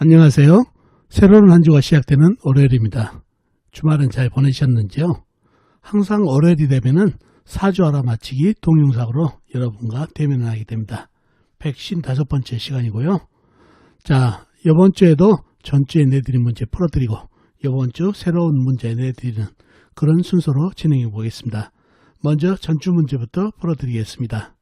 안녕하세요. 새로운 한 주가 시작되는 월요일입니다. 주말은 잘 보내셨는지요? 항상 월요일이 되면은 사주 알아맞히기 동영상으로 여러분과 대면을 하게 됩니다. 155번째 시간이고요. 자, 이번 주에도 전주에 내드린 문제 풀어드리고 이번 주 새로운 문제 내드리는 그런 순서로 진행해 보겠습니다. 먼저 전주 문제부터 풀어드리겠습니다.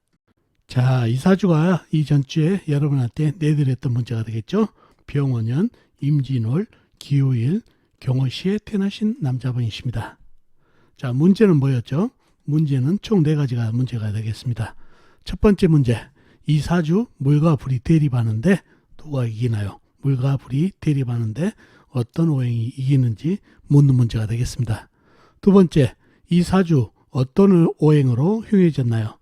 자, 이 사주가 이 전주에 여러분한테 내드렸던 문제가 되겠죠? 병원년, 임진월, 기후일, 경호시에 태어나신 남자분이십니다. 자, 문제는 뭐였죠? 문제는 총 네 가지가 문제가 되겠습니다. 첫 번째 문제, 이 사주 물과 불이 대립하는데 누가 이기나요? 물과 불이 대립하는데 어떤 오행이 이기는지 묻는 문제가 되겠습니다. 두 번째, 이 사주 어떤 오행으로 흉해졌나요?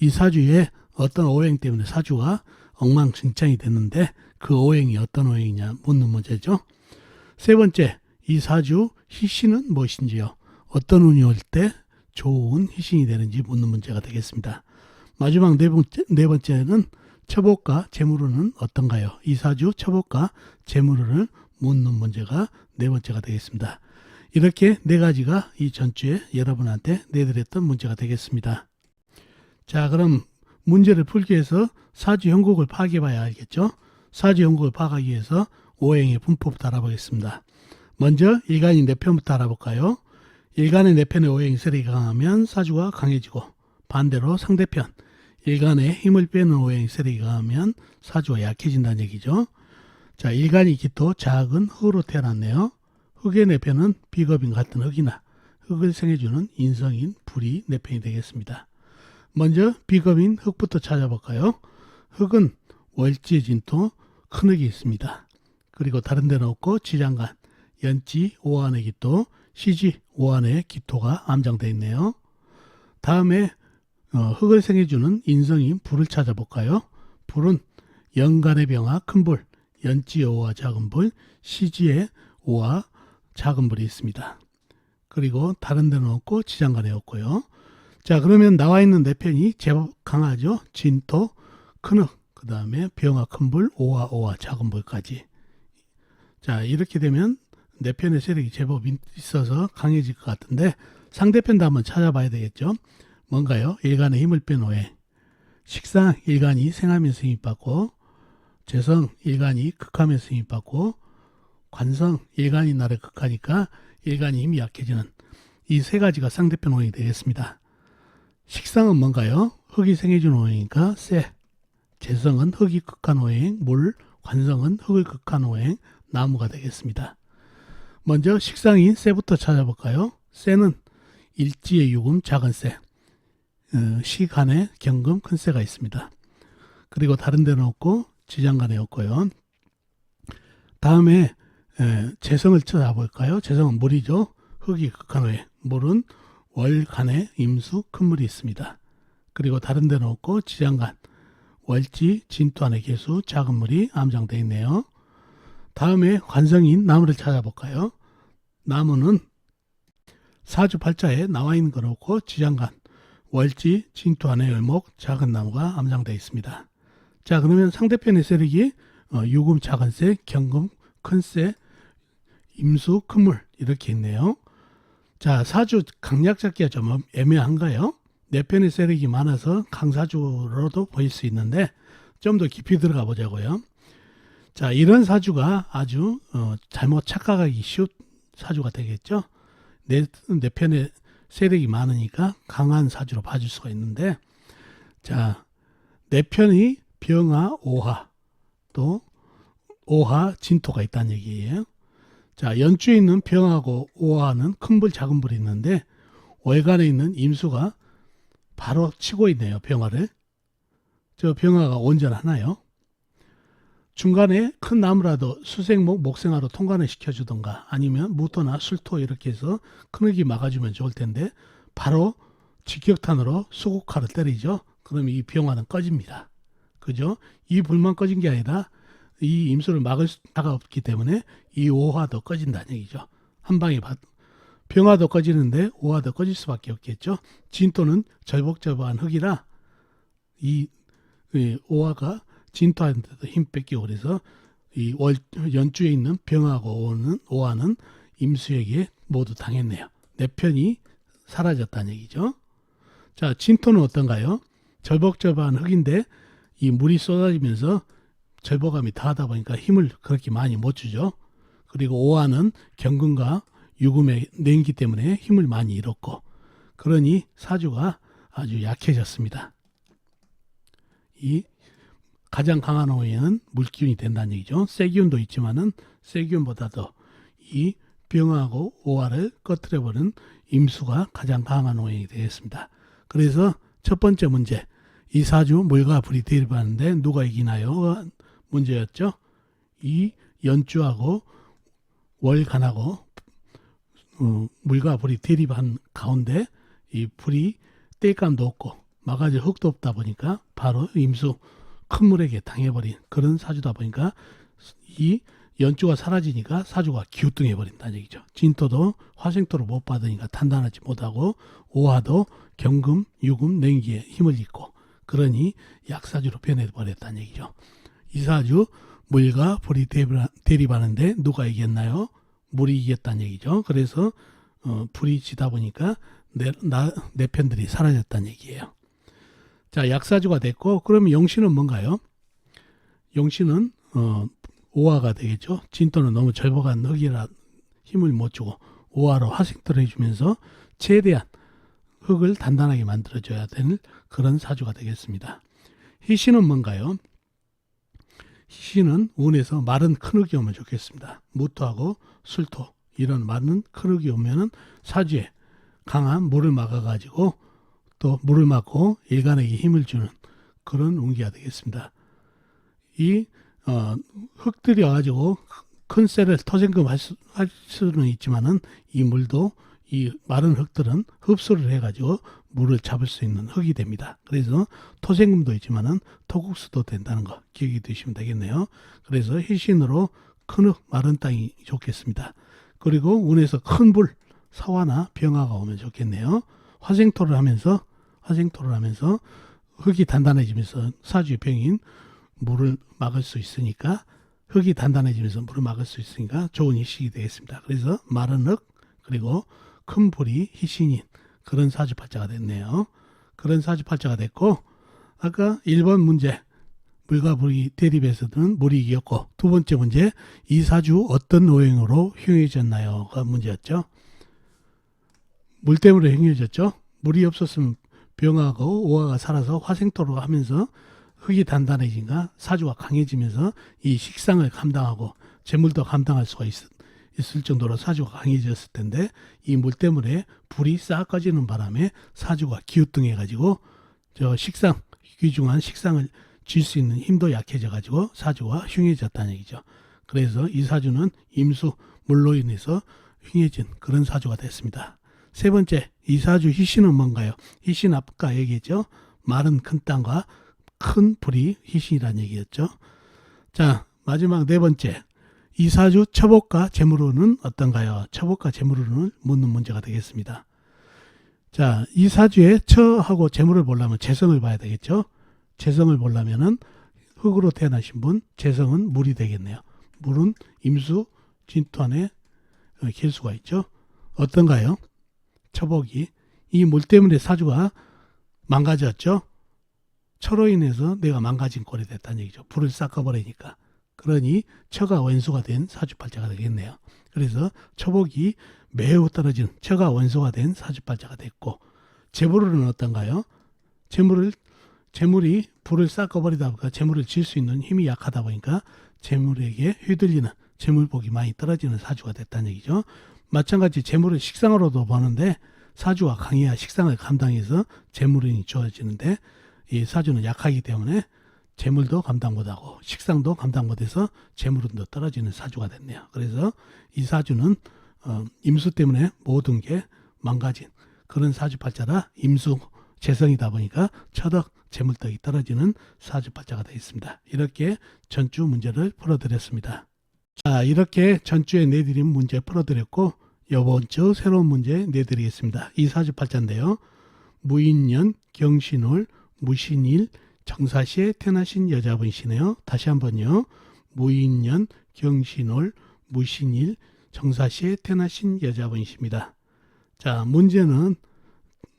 이 사주에 어떤 오행 때문에 사주가 엉망진창이 됐는데 그 오행이 어떤 오행이냐 묻는 문제죠. 세 번째, 이 사주 희신은 무엇인지요? 어떤 운이 올 때 좋은 희신이 되는지 묻는 문제가 되겠습니다. 마지막 네 번째, 네 번째는 처복과 재물운은 어떤가요? 이 사주 처복과 재물운을 묻는 문제가 네 번째가 되겠습니다. 이렇게 네 가지가 이 전주에 여러분한테 내드렸던 문제가 되겠습니다. 자, 그럼 문제를 풀기 위해서 사주 형국을 파악해 봐야 알겠죠? 사주 형국을 파악하기 위해서 오행의 분포부터 알아보겠습니다. 먼저 일간이 네 편부터 알아볼까요? 일간의 네 편의 오행이 세력이 강하면 사주가 강해지고 반대로 상대편 일간의 힘을 빼는 오행이 세력이 강하면 사주가 약해진다는 얘기죠. 자, 일간이 기토 작은 흙으로 태어났네요. 흙의 네 편은 비겁인 같은 흙이나 흙을 생해주는 인성인 불이 네 편이 되겠습니다. 먼저 비겁인 흙부터 찾아볼까요? 흙은 월지 진토 큰 흙이 있습니다. 그리고 다른 데는 없고 지장간, 연지 오한의 기토, 시지 오한의 기토가 암장되어 있네요. 다음에 어, 흙을 생해주는 인성인 불을 찾아볼까요? 불은 연간의 병화 큰 불, 연지 오와 작은 불, 시지의 오와 작은 불이 있습니다. 그리고 다른 데는 없고 지장간에 없고요. 자 그러면 나와 있는 네 편이 제법 강하죠. 진토, 큰흙, 그 다음에 병화 큰불, 오와 오와 작은 불까지. 자 이렇게 되면 네 편의 세력이 제법 있어서 강해질 것 같은데 상대편도 한번 찾아봐야 되겠죠. 뭔가요? 일간의 힘을 뺀 오해. 식상 일간이 생하면서 힘받고 재성 일간이 극하면서 힘받고 관성 일간이 나를 극하니까 일간이 힘이 약해지는 이 세 가지가 상대편 오행이 되겠습니다. 식상은 뭔가요? 흙이 생해준 오행이니까 쇠. 재성은 흙이 극한 오행, 물, 관성은 흙을 극한 오행, 나무가 되겠습니다. 먼저 식상인 쇠부터 찾아볼까요? 쇠는 일지의 유금 작은 쇠, 어, 시간에 경금 큰 쇠가 있습니다. 그리고 다른 데는 없고 지장간에 없고요. 다음에 에, 재성을 찾아볼까요? 재성은 물이죠. 흙이 극한 오행, 물은 월간에 임수 큰 물이 있습니다. 그리고 다른 데는 없고 지장간, 월지, 진토 안에 개수, 작은 물이 암장되어 있네요. 다음에 관성인 나무를 찾아볼까요? 나무는 사주팔자에 나와 있는 건 없고 지장간, 월지, 진토 안에 열목, 작은 나무가 암장되어 있습니다. 자 그러면 상대편의 세력이 어, 유금 작은 새, 경금 큰 새, 임수 큰물 이렇게 있네요. 자, 사주 강약 잡기가 좀 애매한가요? 네 편의 세력이 많아서 강사주로도 보일 수 있는데 좀 더 깊이 들어가 보자고요. 자, 이런 사주가 아주 어, 잘못 착각하기 쉬운 사주가 되겠죠. 네, 네 편의 세력이 많으니까 강한 사주로 봐줄 수가 있는데 자, 네 편이 병화, 오화 또 오화, 진토가 있다는 얘기예요. 자, 연주에 있는 병하고 오화는 큰 불, 작은 불이 있는데 월간에 있는 임수가 바로 치고 있네요. 병화를. 저 병화가 온전하나요? 중간에 큰 나무라도 수생목, 목생화로 통관을 시켜주던가 아니면 무토나 술토 이렇게 해서 큰흙이 막아주면 좋을 텐데 바로 직격탄으로 수국화를 때리죠. 그러면 이 병화는 꺼집니다. 그죠? 이 불만 꺼진 게 아니라 이 임수를 막을 수가 없기 때문에 이 오화도 꺼진다는 얘기죠. 한 방에 받, 병화도 꺼지는데 오화도 꺼질 수밖에 없겠죠. 진토는 절복절복한 흙이라 이, 이 오화가 진토한테도 힘 뺏기고 그래서 이 월 연주에 있는 병하고 오는 오화는 임수에게 모두 당했네요. 내 편이 사라졌다는 얘기죠. 자, 진토는 어떤가요? 절벅절벅한 흙인데 이 물이 쏟아지면서 절벽감이 다하다 보니까 힘을 그렇게 많이 못 주죠. 그리고 오화는 경금과 유금의 냉기 때문에 힘을 많이 잃었고 그러니 사주가 아주 약해졌습니다. 이 가장 강한 오해는 물기운이 된다는 얘기죠. 세기운도 있지만은 세기운보다도 이 병하고 오화를 꺼트려버린 임수가 가장 강한 오행이 되겠습니다. 그래서 첫 번째 문제 이 사주 물과 불이 대립하는데 누가 이기나요? 문제였죠. 이 연주하고 월간하고 어, 물과 불이 대립한 가운데 이 불이 땔감도 없고 막아질 흙도 없다 보니까 바로 임수 큰 물에게 당해버린 그런 사주다 보니까 이 연주가 사라지니까 사주가 기우뚱해 버린다는 얘기죠. 진토도 화생토를 못 받으니까 단단하지 못하고 오화도 경금, 유금, 냉기에 힘을 잃고 그러니 약사주로 변해버렸다는 얘기죠. 이 사주 물과 불이 대립하는데 누가 이겼나요? 물이 이겼다는 얘기죠. 그래서 어, 불이 지다 보니까 내, 나, 내 편들이 사라졌다는 얘기예요. 자, 약사주가 됐고 그러면 영신은 뭔가요? 영신은 어, 오화가 되겠죠. 진토는 너무 절박한 흙이라 힘을 못 주고 오화로 화생토를 해주면서 최대한 흙을 단단하게 만들어줘야 되는 그런 사주가 되겠습니다. 희신은 뭔가요? 희신은 운에서 마른 큰 흙이 오면 좋겠습니다. 무토하고 술토 이런 마른 큰 흙이 오면은 사주에 강한 물을 막아가지고 또 물을 막고 일간에게 힘을 주는 그런 운기가 되겠습니다. 이 어, 흙들이 와가지고 큰 셀을 토생금 할, 수, 할 수는 있지만은 이 물도 이 마른 흙들은 흡수를 해가지고 물을 잡을 수 있는 흙이 됩니다. 그래서 토생금도 있지만은 토국수도 된다는 거 기억해 두시면 되겠네요. 그래서 희신으로 큰 흙, 마른 땅이 좋겠습니다. 그리고 운에서 큰 불, 사화나 병화가 오면 좋겠네요. 화생토를 하면서 화생토를 하면서 흙이 단단해지면서 사주의 병인 물을 막을 수 있으니까 흙이 단단해지면서 물을 막을 수 있으니까 좋은 희식이 되겠습니다. 그래서 마른 흙 그리고 큰 불이 희신인 그런 사주팔자가 됐네요. 그런 사주팔자가 됐고 아까 1번 문제 물과 불이 대립해서는 물이 이겼고 두 번째 문제 이 사주 어떤 오행으로 흉해졌나요?가 문제였죠. 물 때문에 흉해졌죠. 물이 없었으면 병하고 오화가 살아서 화생토로 하면서 흙이 단단해진가 사주가 강해지면서 이 식상을 감당하고 재물도 감당할 수가 있, 있을 정도로 사주가 강해졌을 텐데 이 물 때문에 불이 싹 꺼지는 바람에 사주가 기우뚱해 가지고 저 식상 귀중한 식상을 질 수 있는 힘도 약해져 가지고 사주가 흉해졌다는 얘기죠. 그래서 이 사주는 임수 물로 인해서 흉해진 그런 사주가 됐습니다. 세 번째 이 사주 희신은 뭔가요? 희신 아까 얘기했죠. 마른 큰 땅과 큰 불이 희신이라는 얘기였죠. 자 마지막 네 번째 이사주 처복과 재물운은 어떤가요? 처복과 재물운을 묻는 문제가 되겠습니다. 자, 이 사주에 처하고 재물을 보려면 재성을 봐야 되겠죠? 재성을 보려면은 흙으로 태어나신 분, 재성은 물이 되겠네요. 물은 임수, 진토 안에 길수가 있죠. 어떤가요? 처복이. 이 물 때문에 사주가 망가졌죠? 처로 인해서 내가 망가진 꼴이 됐다는 얘기죠. 불을 싹아버리니까. 그러니 처가 원수가 된 사주팔자가 되겠네요. 그래서 처복이 매우 떨어진 처가 원수가 된 사주팔자가 됐고 재물은 어떤가요? 재물을 재물이 불을 싹아버리다 보니까 재물을 질 수 있는 힘이 약하다 보니까 재물에게 휘둘리는 재물복이 많이 떨어지는 사주가 됐다는 얘기죠. 마찬가지 재물을 식상으로도 보는데 사주가 강해야 식상을 감당해서 재물운이 좋아지는데 이 사주는 약하기 때문에 재물도 감당 못하고 식상도 감당 못해서 재물운도 떨어지는 사주가 됐네요. 그래서 이 사주는 어, 임수 때문에 모든 게 망가진 그런 사주 팔자라 임수 재성이다 보니까 처덕 재물덕이 떨어지는 사주 팔자가 되어 있습니다. 이렇게 전주 문제를 풀어드렸습니다. 자 이렇게 전주에 내드린 문제 풀어드렸고 이번 주 새로운 문제 내드리겠습니다. 이 사주 팔자인데요. 무인년 경신월 무신일 정사시에 태어나신 여자분이시네요. 다시 한번요. 무인년, 경신월, 무신일, 정사시에 태어나신 여자분이십니다. 자, 문제는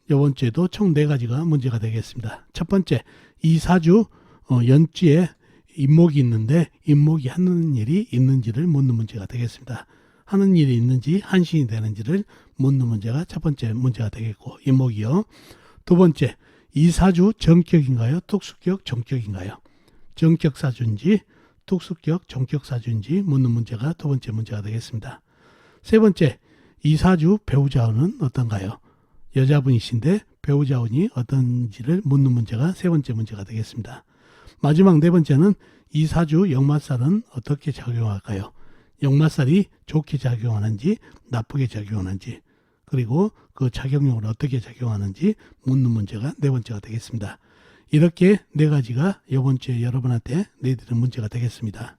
이번 주에도 총 네 가지가 문제가 되겠습니다. 첫 번째, 이 사주 어, 연주에 임목이 있는데 임목이 하는 일이 있는지를 묻는 문제가 되겠습니다. 하는 일이 있는지 한신이 되는지를 묻는 문제가 첫 번째 문제가 되겠고 임목이요. 두 번째, 이 사주 정격인가요? 특수격 정격인가요? 정격 사주인지 특수격 정격 사주인지 묻는 문제가 두 번째 문제가 되겠습니다. 세 번째, 이 사주 배우자운은 어떤가요? 여자분이신데 배우자운이 어떤지를 묻는 문제가 세 번째 문제가 되겠습니다. 마지막 네 번째는 이 사주 역마살은 어떻게 작용할까요? 역마살이 좋게 작용하는지 나쁘게 작용하는지 그리고 그 작용력을 어떻게 작용하는지 묻는 문제가 네 번째가 되겠습니다. 이렇게 네 가지가 이번 주에 여러분한테 내드리는 문제가 되겠습니다.